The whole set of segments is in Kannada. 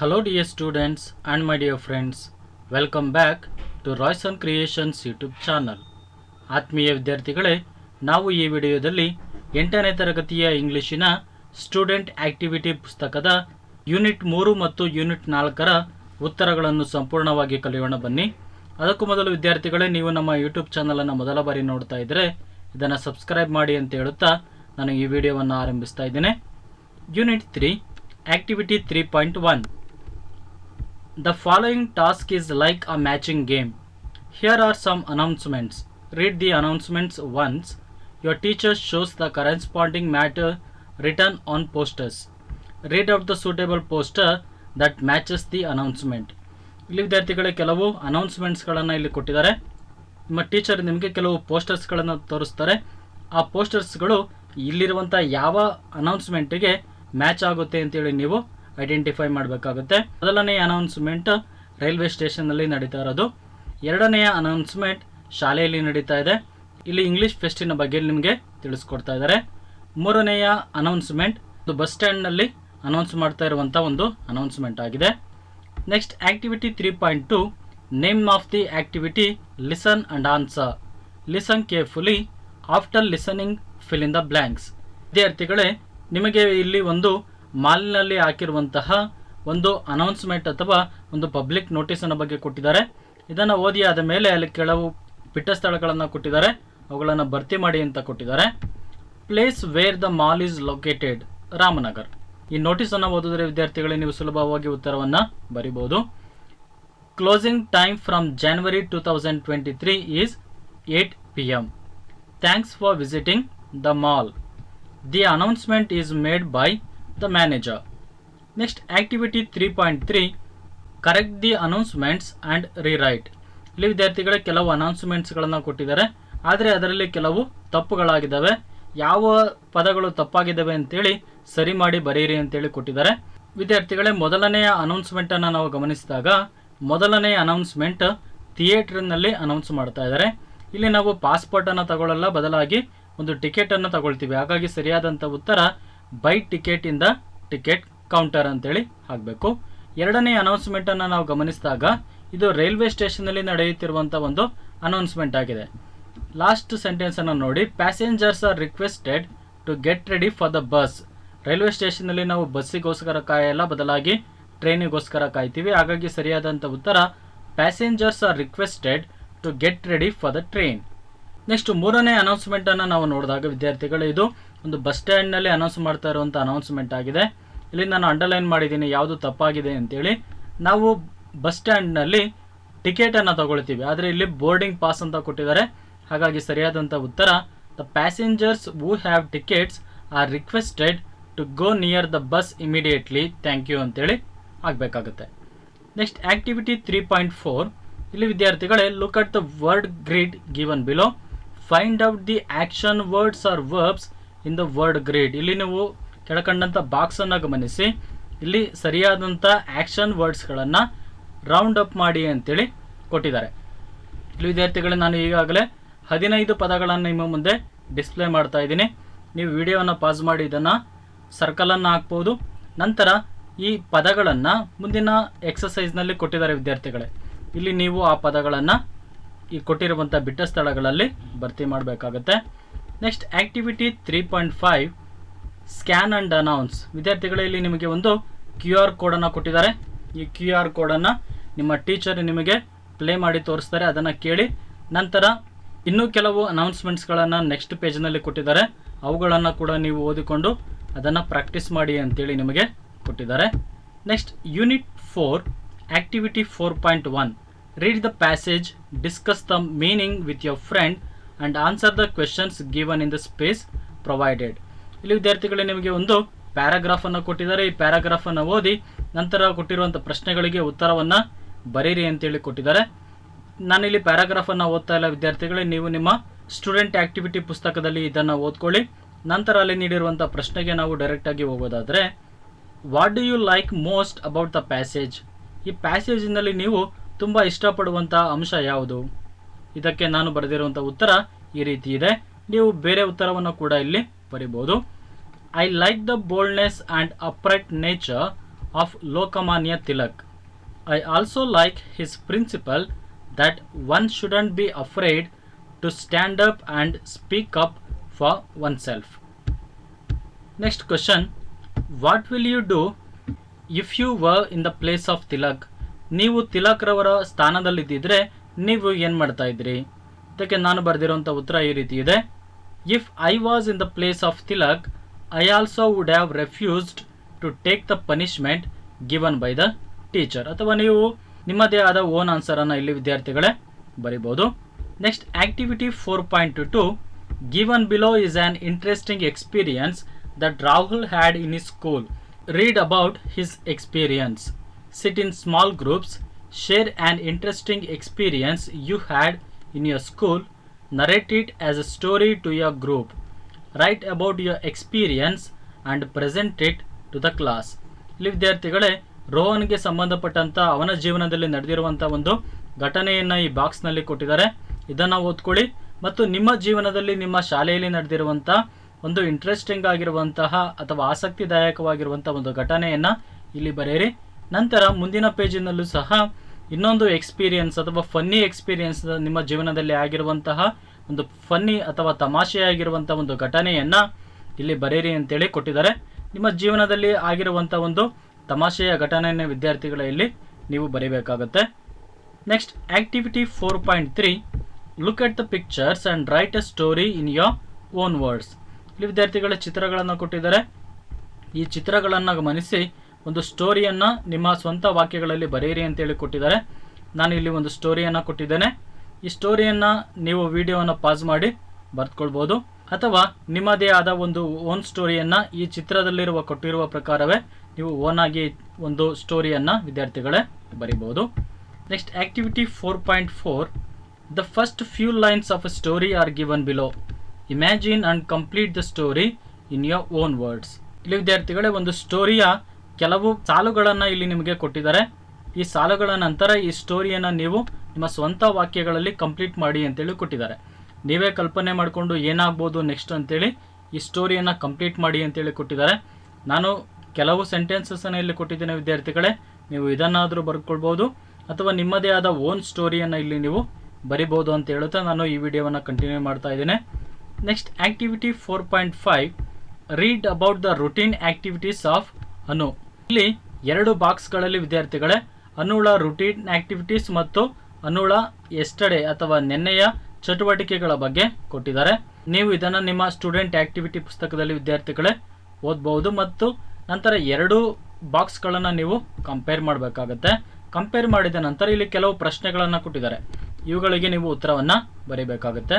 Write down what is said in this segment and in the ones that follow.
Hello, dear students and my dear friends. Welcome back to Royson Creations YouTube channel ಆತ್ಮೀಯ ವಿದ್ಯಾರ್ಥಿಗಳೇ ನಾವು ಈ ವಿಡಿಯೋದಲ್ಲಿ ಎಂಟನೇ ತರಗತಿಯ ಇಂಗ್ಲಿಶಿನ ಸ್ಟೂಡೆಂಟ್ ಆಕ್ಟಿವಿಟಿ ಪುಸ್ತಕದ ಯೂನಿಟ್ ಮೂರು ಮತ್ತು ಯೂನಿಟ್ ನಾಲ್ಕರ ಉತ್ತರಗಳನ್ನು ಸಂಪೂರ್ಣವಾಗಿ ಕಲಿಯೋಣ ಬನ್ನಿ. ಅದಕ್ಕೂ ಮೊದಲು ವಿದ್ಯಾರ್ಥಿಗಳೇ ನೀವು ನಮ್ಮ ಯೂಟ್ಯೂಬ್ ಚಾನಲನ್ನು ಮೊದಲ ಬಾರಿ ನೋಡ್ತಾ ಇದ್ದರೆ ಇದನ್ನು ಸಬ್ಸ್ಕ್ರೈಬ್ ಮಾಡಿ ಅಂತ ಹೇಳುತ್ತಾ ನಾನು ಈ ವಿಡಿಯೋವನ್ನು ಆರಂಭಿಸ್ತಾ ಇದ್ದೇನೆ. Unit three activity three point one The following task is like a matching game. Here are some announcements. Read the announcements once. Your teacher shows the corresponding matter written on posters. Read out the suitable poster that matches the announcement. ಇಲ್ಲಿ ವಿದ್ಯಾರ್ಥಿಗಳೇ ಕೆಲವು ಅನೌನ್ಸ್ಮೆಂಟ್ಸ್ಗಳನ್ನು ಇಲ್ಲಿ ಕೊಟ್ಟಿದ್ದಾರೆ ನಿಮ್ಮ ಟೀಚರ್ ನಿಮಗೆ ಕೆಲವು ಪೋಸ್ಟರ್ಸ್ಗಳನ್ನು ತೋರಿಸ್ತಾರೆ ಆ ಪೋಸ್ಟರ್ಸ್ಗಳು ಇಲ್ಲಿರುವಂಥ ಯಾವ ಅನೌನ್ಸ್ಮೆಂಟಿಗೆ ಮ್ಯಾಚ್ ಆಗುತ್ತೆ ಅಂತೇಳಿ ನೀವು ಐಡೆಂಟಿಫೈ ಮಾಡಬೇಕಾಗುತ್ತೆ. ಮೊದಲನೆಯ ಅನೌನ್ಸ್ಮೆಂಟ್ ರೈಲ್ವೆ ಸ್ಟೇಷನ್ನಲ್ಲಿ ನಡೀತಾ ಇರೋದು. ಎರಡನೆಯ ಅನೌನ್ಸ್ಮೆಂಟ್ ಶಾಲೆಯಲ್ಲಿ ನಡೀತಾ ಇದೆ. ಇಲ್ಲಿ ಇಂಗ್ಲಿಷ್ ಫೆಸ್ಟಿನ ಬಗ್ಗೆ ನಿಮಗೆ ತಿಳಿಸ್ಕೊಡ್ತಾ ಇದ್ದಾರೆ. ಮೂರನೆಯ ಅನೌನ್ಸ್ಮೆಂಟ್ ಬಸ್ ಸ್ಟ್ಯಾಂಡ್ನಲ್ಲಿ ಅನೌನ್ಸ್ ಮಾಡ್ತಾ ಇರುವಂಥ ಒಂದು ಅನೌನ್ಸ್ಮೆಂಟ್ ಆಗಿದೆ. Next activity three point two name of the activity listen and answer listen carefully after listening fill in the blanks ವಿದ್ಯಾರ್ಥಿಗಳೇ, ನಿಮಗೆ ಇಲ್ಲಿ ಒಂದು ಮಾಲಿನಲ್ಲಿ ಹಾಕಿರುವಂತಹ ಒಂದು ಅನೌನ್ಸ್ಮೆಂಟ್ ಅಥವಾ ಒಂದು ಪಬ್ಲಿಕ್ ನೋಟಿಸನ್ನು ಬಗ್ಗೆ ಕೊಟ್ಟಿದ್ದಾರೆ. ಇದನ್ನು ಓದಿ ಆದ ಮೇಲೆ ಅಲ್ಲಿ ಕೆಲವು ಬಿಟ್ಟ ಸ್ಥಳಗಳನ್ನು ಕೊಟ್ಟಿದ್ದಾರೆ. ಅವುಗಳನ್ನು ಭರ್ತಿ ಮಾಡಿ ಅಂತ ಕೊಟ್ಟಿದ್ದಾರೆ. Place where the mall is located, Ramanagar. ಈ ನೋಟಿಸನ್ನು ಓದಿದ್ರೆ ವಿದ್ಯಾರ್ಥಿಗಳಿಗೆ ನೀವು ಸುಲಭವಾಗಿ ಉತ್ತರವನ್ನು ಬರಿಬಹುದು closing time from January to thousand twenty three is eight P M thanks for visiting the mall the announcement is made by next activity three point three correct the announcements and rewrite ಇಲ್ಲಿ ವಿದ್ಯಾರ್ಥಿಗಳ ಕೆಲವು ಅನೌನ್ಸ್ಮೆಂಟ್ಸ್ಗಳನ್ನು ಕೊಟ್ಟಿದ್ದಾರೆ. ಆದರೆ ಅದರಲ್ಲಿ ಕೆಲವು ತಪ್ಪುಗಳಾಗಿದ್ದಾವೆ. ಯಾವ ಪದಗಳು ತಪ್ಪಾಗಿದ್ದಾವೆ ಅಂತೇಳಿ ಸರಿ ಮಾಡಿ ಬರೆಯಿರಿ ಅಂತೇಳಿ ಕೊಟ್ಟಿದ್ದಾರೆ. ವಿದ್ಯಾರ್ಥಿಗಳೇ, ಮೊದಲನೆಯ ಅನೌನ್ಸ್ಮೆಂಟನ್ನು ನಾವು ಗಮನಿಸಿದಾಗ ಮೊದಲನೆಯ ಅನೌನ್ಸ್ಮೆಂಟ್ ಥಿಯೇಟ್ರ್ನಲ್ಲಿ ಅನೌನ್ಸ್ ಮಾಡ್ತಾ ಇದ್ದಾರೆ. ಇಲ್ಲಿ ನಾವು ಪಾಸ್ಪೋರ್ಟನ್ನು ತಗೊಳ್ಳಲ್ಲ ಬದಲಾಗಿ ಒಂದು ಟಿಕೆಟನ್ನು ತಗೊಳ್ತೀವಿ. ಹಾಗಾಗಿ ಸರಿಯಾದಂಥ ಉತ್ತರ ಬೈ ಟಿಕೆಟ್ ಇಂದ ಟಿಕೆಟ್ ಕೌಂಟರ್ ಅಂತೇಳಿ ಆಗಬೇಕು ಎರಡನೇ ಅನೌನ್ಸ್ಮೆಂಟನ್ನು ನಾವು ಗಮನಿಸಿದಾಗ ಇದು ರೈಲ್ವೆ ಸ್ಟೇಷನಲ್ಲಿ ನಡೆಯುತ್ತಿರುವಂಥ ಒಂದು ಅನೌನ್ಸ್ಮೆಂಟ್ ಆಗಿದೆ. ಲಾಸ್ಟ್ ಸೆಂಟೆನ್ಸನ್ನು ನೋಡಿ passengers are requested to get ready for the bus railway ಸ್ಟೇಷನ್ನಲ್ಲಿ ನಾವು ಬಸ್ಸಿಗೋಸ್ಕರ ಕಾಯಲ್ಲ, ಬದಲಾಗಿ ಟ್ರೈನಿಗೋಸ್ಕರ ಕಾಯ್ತೀವಿ. ಹಾಗಾಗಿ ಸರಿಯಾದಂಥ ಉತ್ತರ passengers are requested to get ready for the train next ಮೂರನೇ ಅನೌನ್ಸ್ಮೆಂಟನ್ನು ನಾವು ನೋಡಿದಾಗ, ವಿದ್ಯಾರ್ಥಿಗಳು, ಇದು ಒಂದು ಬಸ್ ಸ್ಟ್ಯಾಂಡ್ನಲ್ಲಿ ಅನೌನ್ಸ್ ಮಾಡ್ತಾ ಇರುವಂಥ ಅನೌನ್ಸ್ಮೆಂಟ್ ಆಗಿದೆ. ಇಲ್ಲಿ ನಾನು ಅಂಡರ್ಲೈನ್ ಮಾಡಿದ್ದೀನಿ ಯಾವುದು ತಪ್ಪಾಗಿದೆ ಅಂತೇಳಿ. ನಾವು ಬಸ್ ಸ್ಟ್ಯಾಂಡ್ನಲ್ಲಿ ಟಿಕೆಟನ್ನು ತಗೊಳ್ತೀವಿ. ಆದರೆ ಇಲ್ಲಿ ಬೋರ್ಡಿಂಗ್ ಪಾಸ್ ಅಂತ ಕೊಟ್ಟಿದ್ದಾರೆ. ಹಾಗಾಗಿ ಸರಿಯಾದಂಥ ಉತ್ತರ the passengers who have tickets are requested to go near the bus immediately thank you ಅಂತೇಳಿ ಆಗಬೇಕಾಗುತ್ತೆ. Next activity three point four ಇಲ್ಲಿ ವಿದ್ಯಾರ್ಥಿಗಳೇ look at the word grid given below find out the action words or verbs in the word grade. ಇಲ್ಲಿ ನೀವು ಕೆಳಕಂಡಂಥ ಬಾಕ್ಸನ್ನು ಗಮನಿಸಿ. ಇಲ್ಲಿ ಸರಿಯಾದಂಥ ಆಕ್ಷನ್ ವರ್ಡ್ಸ್ಗಳನ್ನು ರೌಂಡ್ ಅಪ್ ಮಾಡಿ ಅಂತೇಳಿ ಕೊಟ್ಟಿದ್ದಾರೆ. ಇಲ್ಲಿ ವಿದ್ಯಾರ್ಥಿಗಳೇ, ನಾನು ಈಗಾಗಲೇ ಹದಿನೈದು ಪದಗಳನ್ನು ನಿಮ್ಮ ಮುಂದೆ ಡಿಸ್ಪ್ಲೇ ಮಾಡ್ತಾ ಇದ್ದೀನಿ. ನೀವು ವಿಡಿಯೋವನ್ನು ಪಾಸ್ ಮಾಡಿ, ಇದನ್ನು ಸರ್ಕಲನ್ನು ಹಾಕ್ಬೋದು. ನಂತರ ಈ ಪದಗಳನ್ನು ಮುಂದಿನ ಎಕ್ಸಸೈಸ್ನಲ್ಲಿ ಕೊಟ್ಟಿದ್ದಾರೆ ವಿದ್ಯಾರ್ಥಿಗಳೇ. ಇಲ್ಲಿ ನೀವು ಆ ಪದಗಳನ್ನು ಈ ಕೊಟ್ಟಿರುವಂಥ ಬಿಟ್ಟ ಸ್ಥಳಗಳಲ್ಲಿ ಭರ್ತಿ ಮಾಡಬೇಕಾಗುತ್ತೆ. Next activity three point five scan and announce ವಿದ್ಯಾರ್ಥಿಗಳಲ್ಲಿ ನಿಮಗೆ ಒಂದು ಕ್ಯೂ ಆರ್ ಕೋಡನ್ನು ಕೊಟ್ಟಿದ್ದಾರೆ. ಈ ಕ್ಯೂ ಆರ್ ಕೋಡನ್ನು ನಿಮ್ಮ ಟೀಚರ್ ನಿಮಗೆ ಪ್ಲೇ ಮಾಡಿ ತೋರಿಸ್ತಾರೆ. ಅದನ್ನು ಕೇಳಿ ನಂತರ ಇನ್ನೂ ಕೆಲವು ಅನೌನ್ಸ್ಮೆಂಟ್ಸ್ಗಳನ್ನು ನೆಕ್ಸ್ಟ್ ಪೇಜ್ನಲ್ಲಿ ಕೊಟ್ಟಿದ್ದಾರೆ. ಅವುಗಳನ್ನು ಕೂಡ ನೀವು ಓದಿಕೊಂಡು ಅದನ್ನು ಪ್ರಾಕ್ಟೀಸ್ ಮಾಡಿ ಅಂತೇಳಿ ನಿಮಗೆ ಕೊಟ್ಟಿದ್ದಾರೆ. Next unit four activity four point one read the passage discuss the meaning with your friend and answer the questions given in the space provided ಇಲ್ಲಿ ವಿದ್ಯಾರ್ಥಿಗಳೇ, ನಿಮಗೆ ಒಂದು ಪ್ಯಾರಾಗ್ರಾಫನ್ನು ಕೊಟ್ಟಿದ್ದಾರೆ. ಈ ಪ್ಯಾರಾಗ್ರಾಫನ್ನು ಓದಿ, ನಂತರ ಕೊಟ್ಟಿರುವಂಥ ಪ್ರಶ್ನೆಗಳಿಗೆ ಉತ್ತರವನ್ನು ಬರೀರಿ ಅಂತೇಳಿ ಕೊಟ್ಟಿದ್ದಾರೆ. ನಾನಿಲ್ಲಿ ಪ್ಯಾರಾಗ್ರಾಫನ್ನು ಓದ್ತಾ ಇಲ್ಲ ವಿದ್ಯಾರ್ಥಿಗಳೇ, ನೀವು ನಿಮ್ಮ ಸ್ಟೂಡೆಂಟ್ ಆ್ಯಕ್ಟಿವಿಟಿ ಪುಸ್ತಕದಲ್ಲಿ ಇದನ್ನು ಓದ್ಕೊಳ್ಳಿ. ನಂತರ ಅಲ್ಲಿ ನೀಡಿರುವಂಥ ಪ್ರಶ್ನೆಗೆ ನಾವು ಡೈರೆಕ್ಟಾಗಿ ಹೋಗೋದಾದರೆ what do you like most about the passage ಈ ಪ್ಯಾಸೇಜಿನಲ್ಲಿ ನೀವು ತುಂಬ ಇಷ್ಟಪಡುವಂಥ ಅಂಶ ಯಾವುದು? ಇದಕ್ಕೆ ನಾನು ಬರೆದಿರುವಂಥ ಉತ್ತರ ಈ ರೀತಿ ಇದೆ. ನೀವು ಬೇರೆ ಉತ್ತರವನ್ನು ಕೂಡ ಇಲ್ಲಿ ಬರೀಬೋದು I like the boldness and upright nature of Lokmanya Tilak I also like his principle that one shouldn't be afraid to stand up and speak up for oneself next question what will you do if you were in the place of Tilak ನೀವು ತಿಲಕ್ರವರ ಸ್ಥಾನದಲ್ಲಿದ್ದಿದ್ರೆ ನೀವು ಏನು ಮಾಡ್ತಾ ಇದ್ರಿ ಅದಕ್ಕೆ ನಾನು ಬರೆದಿರೋಂಥ ಉತ್ತರ ಈ ರೀತಿ ಇದೆ. If I was in the place of Tilak I also would have refused to take the punishment given by the teacher ಅಥವಾ ನೀವು ನಿಮ್ಮದೇ ಆದ ಓನ್ ಆನ್ಸರನ್ನು ಇಲ್ಲಿ ವಿದ್ಯಾರ್ಥಿಗಳೇ ಬರಿಬೋದು next activity four point two given below is an interesting experience that Rahul had in his school read about his experience sit in small groups, share an interesting experience you had in your school, narrate it as a story to your group. Write about your experience and present it to the class. ಇಲ್ಲಿ ವಿದ್ಯಾರ್ಥಿಗಳೇ ರೋಹನ್ಗೆ ಸಂಬಂಧಪಟ್ಟಂತ ಅವನ ಜೀವನದಲ್ಲಿ ನಡೆದಿರುವಂಥ ಒಂದು ಘಟನೆಯನ್ನು ಈ ಬಾಕ್ಸ್ನಲ್ಲಿ ಕೊಟ್ಟಿದ್ದಾರೆ ಇದನ್ನು ಓದ್ಕೊಳ್ಳಿ ಮತ್ತು ನಿಮ್ಮ ಜೀವನದಲ್ಲಿ ನಿಮ್ಮ ಶಾಲೆಯಲ್ಲಿ ನಡೆದಿರುವಂಥ ಒಂದು ಇಂಟ್ರೆಸ್ಟಿಂಗ್ ಆಗಿರುವಂತಹ ಅಥವಾ ಆಸಕ್ತಿದಾಯಕವಾಗಿರುವಂಥ ಒಂದು ಘಟನೆಯನ್ನು ಇಲ್ಲಿ ಬರೆಯಿರಿ ನಂತರ ಮುಂದಿನ ಪೇಜಿನಲ್ಲೂ ಸಹ ಇನ್ನೊಂದು ಎಕ್ಸ್ಪೀರಿಯನ್ಸ್ ಅಥವಾ ಫನ್ನಿ ಎಕ್ಸ್ಪೀರಿಯನ್ಸ್ ನಿಮ್ಮ ಜೀವನದಲ್ಲಿ ಆಗಿರುವಂತಹ ಒಂದು ಫನ್ನಿ ಅಥವಾ ತಮಾಷೆಯಾಗಿರುವಂಥ ಒಂದು ಘಟನೆಯನ್ನು ಇಲ್ಲಿ ಬರೆಯಿರಿ ಅಂತೇಳಿ ಕೊಟ್ಟಿದ್ದಾರೆ. ನಿಮ್ಮ ಜೀವನದಲ್ಲಿ ಆಗಿರುವಂಥ ಒಂದು ತಮಾಷೆಯ ಘಟನೆಯನ್ನು ವಿದ್ಯಾರ್ಥಿಗಳ ಇಲ್ಲಿ ನೀವು ಬರೀಬೇಕಾಗುತ್ತೆ. Next activity four point three look at the pictures and write a story in your own words ಇಲ್ಲಿ ವಿದ್ಯಾರ್ಥಿಗಳ ಚಿತ್ರಗಳನ್ನು ಕೊಟ್ಟಿದ್ದಾರೆ. ಈ ಚಿತ್ರಗಳನ್ನು ಗಮನಿಸಿ ಒಂದು ಸ್ಟೋರಿಯನ್ನು ನಿಮ್ಮ ಸ್ವಂತ ವಾಕ್ಯಗಳಲ್ಲಿ ಬರೆಯಿರಿ ಅಂತೇಳಿ ಕೊಟ್ಟಿದ್ದಾರೆ. ನಾನು ಇಲ್ಲಿ ಒಂದು ಸ್ಟೋರಿಯನ್ನು ಕೊಟ್ಟಿದ್ದೇನೆ. ಈ ಸ್ಟೋರಿಯನ್ನು ನೀವು ವಿಡಿಯೋವನ್ನು ಪಾಸ್ ಮಾಡಿ ಬರೆದ್ಕೊಳ್ಬೋದು. ಅಥವಾ ನಿಮ್ಮದೇ ಆದ ಒಂದು ಓನ್ ಸ್ಟೋರಿಯನ್ನು ಈ ಚಿತ್ರದಲ್ಲಿರುವ ಕೊಟ್ಟಿರುವ ಪ್ರಕಾರವೇ ನೀವು ಓನ್ ಆಗಿ ಒಂದು ಸ್ಟೋರಿಯನ್ನು ವಿದ್ಯಾರ್ಥಿಗಳೇ ಬರಿಬೋದು. Next activity four point four the first few lines of a story are given below imagine and complete the story in your own words ಇಲ್ಲಿ ವಿದ್ಯಾರ್ಥಿಗಳೇ, ಒಂದು ಸ್ಟೋರಿಯ ಕೆಲವು ಸಾಲುಗಳನ್ನು ಇಲ್ಲಿ ನಿಮಗೆ ಕೊಟ್ಟಿದ್ದಾರೆ. ಈ ಸಾಲುಗಳ ನಂತರ ಈ ಸ್ಟೋರಿಯನ್ನು ನೀವು ನಿಮ್ಮ ಸ್ವಂತ ವಾಕ್ಯಗಳಲ್ಲಿ ಕಂಪ್ಲೀಟ್ ಮಾಡಿ ಅಂತೇಳಿ ಕೊಟ್ಟಿದ್ದಾರೆ. ನೀವೇ ಕಲ್ಪನೆ ಮಾಡಿಕೊಂಡು ಏನಾಗ್ಬೋದು ನೆಕ್ಸ್ಟ್ ಅಂತೇಳಿ ಈ ಸ್ಟೋರಿಯನ್ನು ಕಂಪ್ಲೀಟ್ ಮಾಡಿ ಅಂತೇಳಿ ಕೊಟ್ಟಿದ್ದಾರೆ. ನಾನು ಕೆಲವು ಸೆಂಟೆನ್ಸಸ್ಸನ್ನು ಇಲ್ಲಿ ಕೊಟ್ಟಿದ್ದೇನೆ ವಿದ್ಯಾರ್ಥಿಗಳೇ. ನೀವು ಇದನ್ನಾದರೂ ಬರ್ಕೊಳ್ಬೋದು ಅಥವಾ ನಿಮ್ಮದೇ ಆದ ಓನ್ ಸ್ಟೋರಿಯನ್ನು ಇಲ್ಲಿ ನೀವು ಬರಿಬೋದು ಅಂತ ಹೇಳುತ್ತಾ ನಾನು ಈ ವಿಡಿಯೋವನ್ನು ಕಂಟಿನ್ಯೂ ಮಾಡ್ತಾ ಇದ್ದೇನೆ. Next activity four point five read about the routine activities of Anu ಇಲ್ಲಿ ಎರಡು ಬಾಕ್ಸ್ಗಳಲ್ಲಿ ವಿದ್ಯಾರ್ಥಿಗಳೇ, ಅನುಳ ರುಟೀನ್ ಆಕ್ಟಿವಿಟೀಸ್ ಮತ್ತು ಅನುಳ ಎಸ್ಟಡೆ ಅಥವಾ ನೆನ್ನೆಯ ಚಟುವಟಿಕೆಗಳ ಬಗ್ಗೆ ಕೊಟ್ಟಿದ್ದಾರೆ. ನೀವು ಇದನ್ನು ನಿಮ್ಮ ಸ್ಟೂಡೆಂಟ್ ಆಕ್ಟಿವಿಟಿ ಪುಸ್ತಕದಲ್ಲಿ ವಿದ್ಯಾರ್ಥಿಗಳೇ ಓದಬಹುದು ಮತ್ತು ನಂತರ ಎರಡು ಬಾಕ್ಸ್ಗಳನ್ನು ನೀವು ಕಂಪೇರ್ ಮಾಡಬೇಕಾಗತ್ತೆ. ಕಂಪೇರ್ ಮಾಡಿದ ನಂತರ ಇಲ್ಲಿ ಕೆಲವು ಪ್ರಶ್ನೆಗಳನ್ನು ಕೊಟ್ಟಿದ್ದಾರೆ. ಇವುಗಳಿಗೆ ನೀವು ಉತ್ತರವನ್ನು ಬರೀಬೇಕಾಗುತ್ತೆ.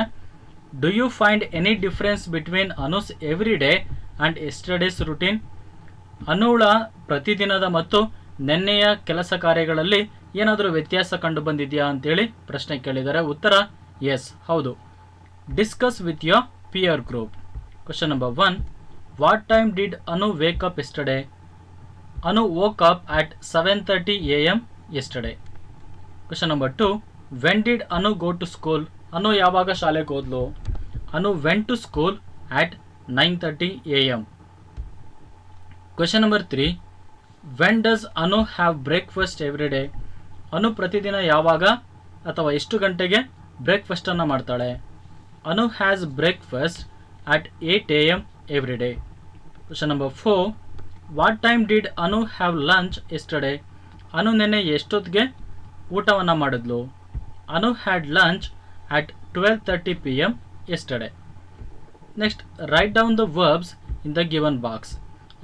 Do you find any difference between Anu's every day and yesterday's routine ಅನುಳ ಪ್ರತಿದಿನದ ಮತ್ತು ನೆನ್ನೆಯ ಕೆಲಸ ಕಾರ್ಯಗಳಲ್ಲಿ ಏನಾದರೂ ವ್ಯತ್ಯಾಸ ಕಂಡು ಬಂದಿದೆಯಾ ಅಂತೇಳಿ ಪ್ರಶ್ನೆ ಕೇಳಿದರೆ ಉತ್ತರ ಎಸ್ ಹೌದು. Discuss with your peer group question number one what time did Anu wake up yesterday Anu woke up at seven thirty a m yesterday question number two when did Anu go to school Anu ಯಾವಾಗ ಶಾಲೆಗೆ ಹೋದ್ಲು? Anu went to school at nine thirty a m question number three when does Anu have breakfast every day Anu ಪ್ರತಿದಿನ ಯಾವಾಗ ಅಥವಾ ಎಷ್ಟು ಗಂಟೆಗೆ ಬ್ರೇಕ್ಫಾಸ್ಟನ್ನು ಮಾಡ್ತಾಳೆ? Anu has breakfast at eight a m every day question number four what time did Anu have lunch yesterday Anu ನೆನ್ನೆ ಎಷ್ಟೊತ್ತಿಗೆ ಊಟವನ್ನು ಮಾಡಿದ್ಲು? Anu had lunch at twelve thirty p m yesterday next write down the verbs in the given box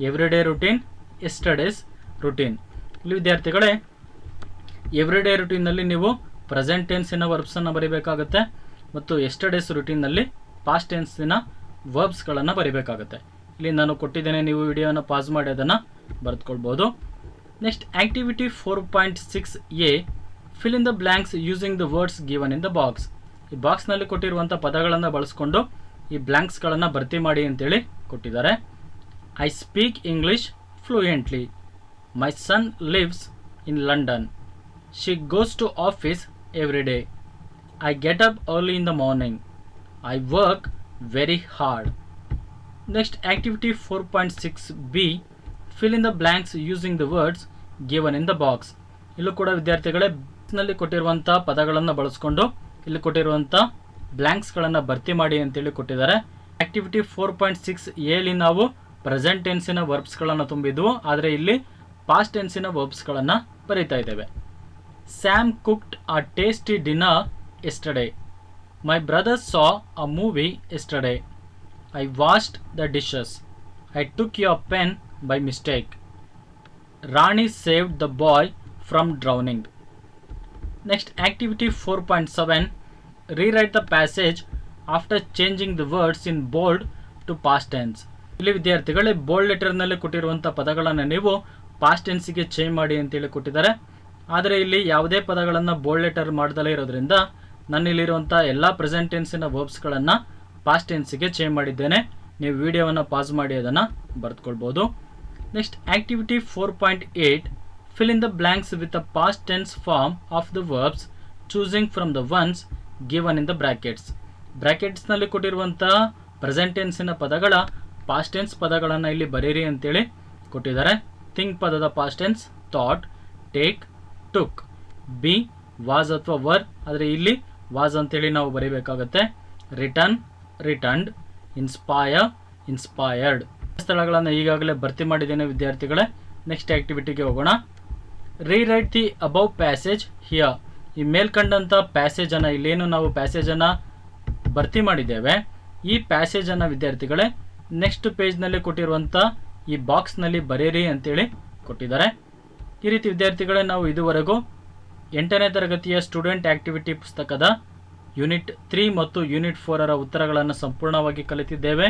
every day routine yesterday's routine ಇಲ್ಲಿ ವಿದ್ಯಾರ್ಥಿಗಳೇ ಎವ್ರಿ ಡೇ ರುಟೀನಲ್ಲಿ ನೀವು ಪ್ರೆಸೆಂಟ್ ಟೆನ್ಸಿನ ವರ್ಬ್ಸನ್ನು ಬರೀಬೇಕಾಗುತ್ತೆ ಮತ್ತು ಎಸ್ಟರ್ಡೇಸ್ ರುಟೀನಲ್ಲಿ ಪಾಸ್ಟ್ ಟೆನ್ಸಿನ ವರ್ಬ್ಸ್ಗಳನ್ನು ಬರೀಬೇಕಾಗುತ್ತೆ. ಇಲ್ಲಿ ನಾನು ಕೊಟ್ಟಿದ್ದೇನೆ, ನೀವು ವಿಡಿಯೋನ ಪಾಸ್ ಮಾಡಿ, ಅದನ್ನು ಬರೆದುಕೊಳ್ಬೋದು. Next activity four point six a fill in the blanks using the words given in the box ಈ ಬಾಕ್ಸ್ನಲ್ಲಿ ಕೊಟ್ಟಿರುವಂಥ ಪದಗಳನ್ನು ಬಳಸ್ಕೊಂಡು ಈ ಬ್ಲ್ಯಾಂಕ್ಸ್ಗಳನ್ನು ಭರ್ತಿ ಮಾಡಿ ಅಂತೇಳಿ ಕೊಟ್ಟಿದ್ದಾರೆ. I speak English fluently in London she goes to office every day I get up early in the morning I work very hard next activity four point six b fill in the blanks using the words given in the box ಇಲ್ಲೂ ಕೂಡ ವಿದ್ಯಾರ್ಥಿಗಳೇ ನಲ್ಲಿ ಕೊಟ್ಟಿರುವಂಥ ಪದಗಳನ್ನು ಬಳಸ್ಕೊಂಡು ಇಲ್ಲಿ ಕೊಟ್ಟಿರುವಂಥ ಬ್ಲ್ಯಾಂಕ್ಸ್ಗಳನ್ನು ಭರ್ತಿ ಮಾಡಿ ಅಂತೇಳಿ ಕೊಟ್ಟಿದ್ದಾರೆ. ಆಕ್ಟಿವಿಟಿ ಫೋರ್ ಪಾಯಿಂಟ್ ಸಿಕ್ಸ್ ಎಲ್ಲಿ ನಾವು ಪ್ರೆಸೆಂಟೆನ್ಸಿನ ವರ್ಬ್ಸ್ಗಳನ್ನು ತುಂಬಿದ್ವು. ಆದರೆ ಇಲ್ಲಿ ಪಾಸ್ಟ್ ಟೆನ್ಸಿನ ವರ್ಬ್ಸ್ಗಳನ್ನು ಬರೀತಾ ಇದ್ದೇವೆ. Sam cooked a tasty dinner yesterday my brothers saw a movie yesterday I washed the dishes I took your pen by mistake Rani saved the boy from drowning next activity four point seven rewrite the passage after changing the words in bold to past tense ಇಲ್ಲಿ ವಿದ್ಯಾರ್ಥಿಗಳೇ ಬೋಲ್ಡ್ ಲೆಟರ್ನಲ್ಲಿ ಕೊಟ್ಟಿರುವಂಥ ಪದಗಳನ್ನು ನೀವು ಪಾಸ್ಟ್ ಟೆನ್ಸಿಗೆ ಚೇಂಜ್ ಮಾಡಿ ಅಂತೇಳಿ ಕೊಟ್ಟಿದ್ದಾರೆ. ಆದರೆ ಇಲ್ಲಿ ಯಾವುದೇ ಪದಗಳನ್ನು ಬೋಲ್ಡ್ ಲೆಟರ್ ಮಾಡ್ದಲೇ ಇರೋದ್ರಿಂದ ನನ್ನಲ್ಲಿರುವಂಥ ಎಲ್ಲ ಪ್ರೆಸೆಂಟ್ ಟೆನ್ಸಿನ ವರ್ಬ್ಸ್ಗಳನ್ನು ಪಾಸ್ಟ್ ಟೆನ್ಸಿಗೆ ಚೇಂಜ್ ಮಾಡಿದ್ದೇನೆ. ನೀವು ವಿಡಿಯೋವನ್ನು ಪಾಸ್ ಮಾಡಿ ಅದನ್ನು ಬರೆದುಕೊಳ್ಬೋದು. Next activity four point eight fill in the blanks with a past tense form of the verbs choosing from the ones given in the brackets ಬ್ರ್ಯಾಕೆಟ್ಸ್ನಲ್ಲಿ ಕೊಟ್ಟಿರುವಂಥ ಪ್ರೆಸೆಂಟ್ ಟೆನ್ಸಿನ ಪದಗಳ ಪಾಸ್ಟ್ ಟೆನ್ಸ್ ಪದಗಳನ್ನು ಇಲ್ಲಿ ಬರೀರಿ ಅಂತೇಳಿ ಕೊಟ್ಟಿದ್ದಾರೆ. ಥಿಂಕ್ ಪದದ past tense thought take took be was ಅಥವಾ ವರ್ ಆದರೆ ಇಲ್ಲಿ ವಾಸ್ ಅಂತೇಳಿ ನಾವು ಬರೀಬೇಕಾಗತ್ತೆ. ರಿಟರ್ನ್ ರಿಟರ್ನ್ಡ್ ಇನ್ಸ್ಪಾಯರ್ ಇನ್ಸ್ಪಾಯರ್ಡ್ ಸ್ಥಳಗಳನ್ನು ಈಗಾಗಲೇ ಭರ್ತಿ ಮಾಡಿದ್ದೇನೆ ವಿದ್ಯಾರ್ಥಿಗಳೇ. ನೆಕ್ಸ್ಟ್ ಆ್ಯಕ್ಟಿವಿಟಿಗೆ ಹೋಗೋಣ. Rewrite the above passage here ಈ ಮೇಲ್ಕಂಡಂಥ ಪ್ಯಾಸೇಜನ್ನು ಇಲ್ಲೇನು ನಾವು ಪ್ಯಾಸೇಜನ್ನು ಭರ್ತಿ ಮಾಡಿದ್ದೇವೆ. ಈ ಪ್ಯಾಸೇಜನ್ನು ವಿದ್ಯಾರ್ಥಿಗಳೇ ನೆಕ್ಸ್ಟ್ ಪೇಜ್ನಲ್ಲಿ ಕೊಟ್ಟಿರುವಂಥ ಈ ಬಾಕ್ಸ್ನಲ್ಲಿ ಬರೀರಿ ಅಂತೇಳಿ ಕೊಟ್ಟಿದ್ದಾರೆ. ಈ ರೀತಿ ವಿದ್ಯಾರ್ಥಿಗಳೇ, ನಾವು ಇದುವರೆಗೂ ಎಂಟನೇ ತರಗತಿಯ ಸ್ಟೂಡೆಂಟ್ ಆಕ್ಟಿವಿಟಿ ಪುಸ್ತಕದ ಯೂನಿಟ್ ತ್ರೀ ಮತ್ತು ಯೂನಿಟ್ ಫೋರರ ಉತ್ತರಗಳನ್ನು ಸಂಪೂರ್ಣವಾಗಿ ಕಲಿತಿದ್ದೇವೆ.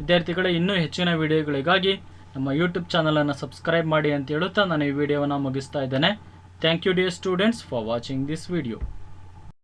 ವಿದ್ಯಾರ್ಥಿಗಳೇ, ಇನ್ನೂ ಹೆಚ್ಚಿನ ವಿಡಿಯೋಗಳಿಗಾಗಿ ನಮ್ಮ ಯೂಟ್ಯೂಬ್ ಚಾನಲನ್ನು ಸಬ್ಸ್ಕ್ರೈಬ್ ಮಾಡಿ ಅಂತ ಹೇಳುತ್ತಾ ನಾನು ಈ ವಿಡಿಯೋವನ್ನು ಮುಗಿಸ್ತಾ ಇದ್ದೇನೆ. Thank you dear students for watching this video.